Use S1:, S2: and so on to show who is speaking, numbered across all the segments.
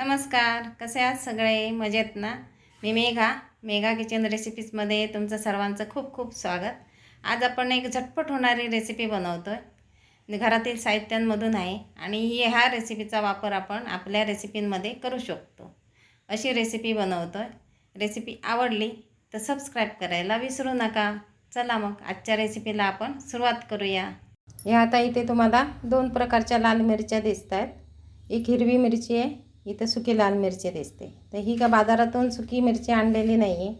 S1: नमस्कार कसे आहात सगळे? मजेत ना? मी मेघा मेघा किचन रेसिपीजमध्ये तुमचं सर्वांचं खूप खूप स्वागत. आज आपण एक झटपट होणारी रेसिपी बनवतो आहे घरातील साहित्यांमधून आहे आणि ही ह्या रेसिपीचा वापर आपण आपल्या रेसिपींमध्ये करू शकतो. अशी रेसिपी बनवतो आहे रेसिपी आवडली तर सबस्क्राईब करायला विसरू नका. चला मग आजच्या रेसिपीला आपण सुरुवात करूया. ह्या आता इथे तुम्हाला दोन प्रकारच्या लाल मिरच्या दिसत आहेत एक हिरवी मिरची आहे इथं सुकी लाल मिरची दिसते. तर ही का बाजारातून सुकी मिरची आणलेली नाही आहे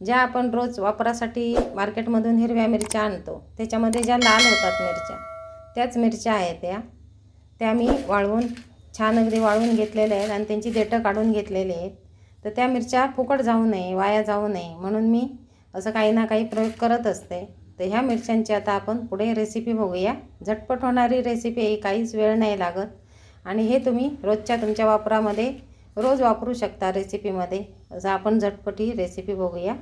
S1: ज्या आपण रोज वापरासाठी मार्केटमधून हिरव्या मिरच्या आणतो त्याच्यामध्ये ज्या लाल होतात मिरच्या त्याच मिरच्या आहेत त्या. त्या मी वाळवून छान अगदी वाळवून घेतलेल्या आहेत आणि त्यांची देठं काढून घेतलेली आहेत. तर त्या मिरच्या फुकट जाऊ नये वाया जाऊ नये म्हणून मी असं काही ना काही प्रयोग करत असते. तर ह्या मिरच्यांची आता आपण पुढे रेसिपी बघूया. झटपट होणारी रेसिपी आहे काहीच वेळ नाही लागत. आणि हे तुम्ही रोजच्या तुमच्या वापरामध्ये रोज वापरू शकता रेसिपीमध्ये. असं आपण झटपट ही रेसिपी बघूया.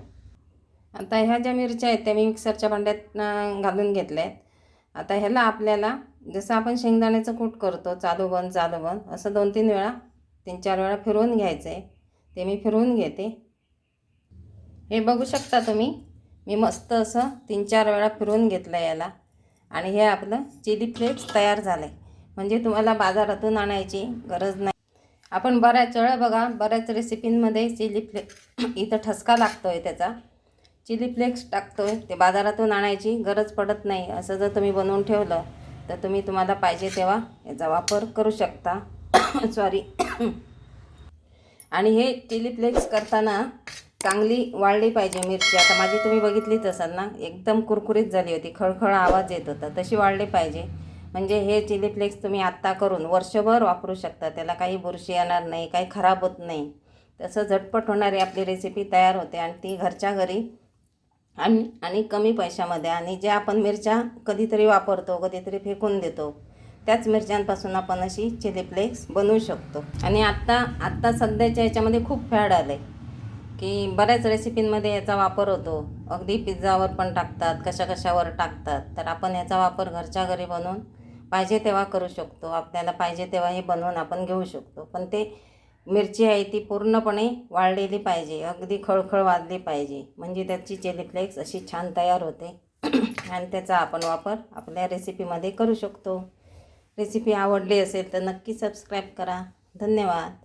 S1: आता ह्या ज्या मिरच्या आहेत त्या मी मिक्सरच्या भांड्यात घालून घेतल्या आहेत आता ह्याला आपल्याला जसं आपण शेंगदाण्याचं कूट करतो चालू बंद चालू बंद असं दोन तीन वेळा तीन चार वेळा फिरवून घ्यायचं आहे. ते मी फिरवून घेते. हे बघू शकता तुम्ही मी मस्त असं तीन चार वेळा फिरवून घेतलं याला. आणि हे आपलं चिली फ्लेक्स तयार झालं आहे म्हणजे तुम्हाला बाजारातून आणायची गरज नाही. आपण बऱ्याच वेळा बघा बऱ्याच रेसिपींमध्ये चिली फ्लेक्स इथं ठसका लागतो आहे त्याचा. चिली फ्लेक्स टाकतो आहे ते बाजारातून आणायची गरज पडत नाही. असं जर तुम्ही बनवून ठेवलं तर तुम्ही तुम्हाला पाहिजे तेव्हा याचा वापर करू शकता. सॉरी आणि हे चिली फ्लेक्स करताना चांगली वाळली पाहिजे मिरची. आता माझी तुम्ही बघितलीच असाल ना एकदम कुरकुरीत झाली होती. खळखळ आवाज येत होता. तशी वाळली पाहिजे. म्हणजे हे चिली फ्लेक्स तुम्ही आत्ता करून वर्षभर वापरू शकता. त्याला काही बुरशी येणार नाही काही खराब होत नाही. तसं झटपट होणारी आपली रेसिपी तयार होते आणि ती घरच्या घरी आणि आणि कमी पैशामध्ये आणि जे आपण मिरच्या कधीतरी वापरतो कधीतरी फेकून देतो त्याच मिरच्यांपासून आपण अशी चिली फ्लेक्स बनवू शकतो. आणि आत्ता आत्ता सध्याच्या याच्यामध्ये खूप फॅड आलं आहे की बऱ्याच रेसिपींमध्ये याचा वापर होतो. अगदी पिझ्झावर पण टाकतात कशा कशावर टाकतात. तर आपण याचा वापर घरच्या घरी बनवून पाहिजे तेव्हा करू शकतो. आपल्याला पाहिजे तेव्हा हे बनवून आपण घेऊ शकतो. पण ते मिरची आहे ती पूर्णपणे वाळलेली पाहिजे. अगदी खळखळ वाजली पाहिजे. म्हणजे त्याची चिली फ्लेक्स अशी छान तयार होते. आणि त्याचा आपण वापर आपल्या रेसिपीमध्ये करू शकतो. रेसिपी आवडली असेल तर नक्की सबस्क्राईब करा. धन्यवाद.